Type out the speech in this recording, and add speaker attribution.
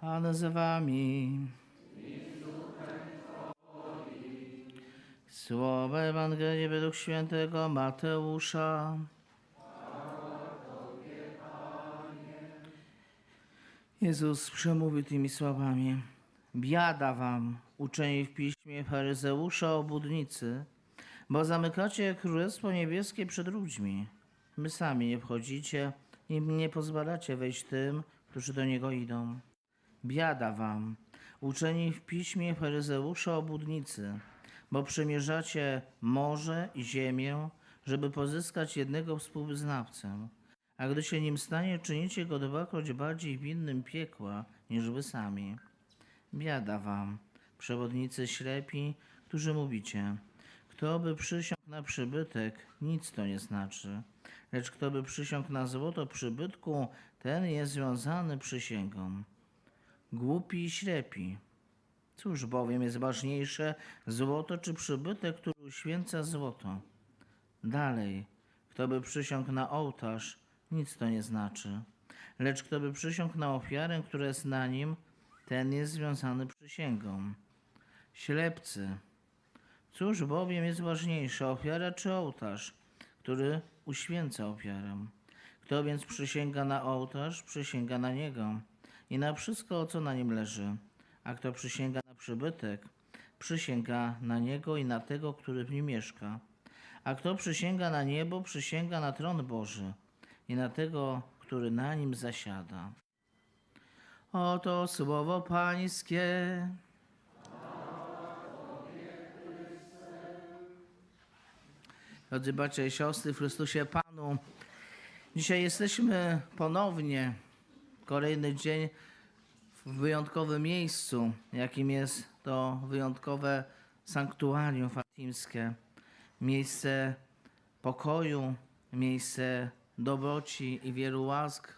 Speaker 1: Pan z wami. Słowa Ewangelii według świętego Mateusza. Jezus przemówił tymi słowami. Biada wam, uczeni w piśmie faryzeusza obudnicy, bo zamykacie Królestwo Niebieskie przed ludźmi. My sami nie wchodzicie i nie pozwalacie wejść tym, którzy do Niego idą. Biada wam, uczeni w piśmie faryzeusza obudnicy, bo przemierzacie morze i ziemię, żeby pozyskać jednego współwyznawcę. A gdy się nim stanie, czynicie go dwakroć bardziej winnym piekła niż wy sami. Biada wam, przewodnicy ślepi, którzy mówicie, kto by przysiągł na przybytek, nic to nie znaczy. Lecz kto by przysiągł na złoto przybytku, ten jest związany przysięgą. Głupi i ślepi. Cóż bowiem jest ważniejsze, złoto czy przybytek, który uświęca złoto? Dalej, kto by przysiągł na ołtarz, nic to nie znaczy. Lecz kto by przysiągł na ofiarę, która jest na nim, ten jest związany przysięgą. Ślepcy. Cóż bowiem jest ważniejsze, ofiara czy ołtarz, który uświęca ofiarę? Kto więc przysięga na ołtarz, przysięga na niego i na wszystko, co na nim leży. A kto przysięga na przybytek, przysięga na niego i na tego, który w nim mieszka. A kto przysięga na niebo, przysięga na tron Boży i na tego, który na nim zasiada. Oto słowo Pańskie. Drodzy bracia i siostry w Chrystusie Panu, dzisiaj jesteśmy ponownie, kolejny dzień w wyjątkowym miejscu, jakim jest to wyjątkowe sanktuarium fatimskie. Miejsce pokoju, miejsce dobroci i wielu łask,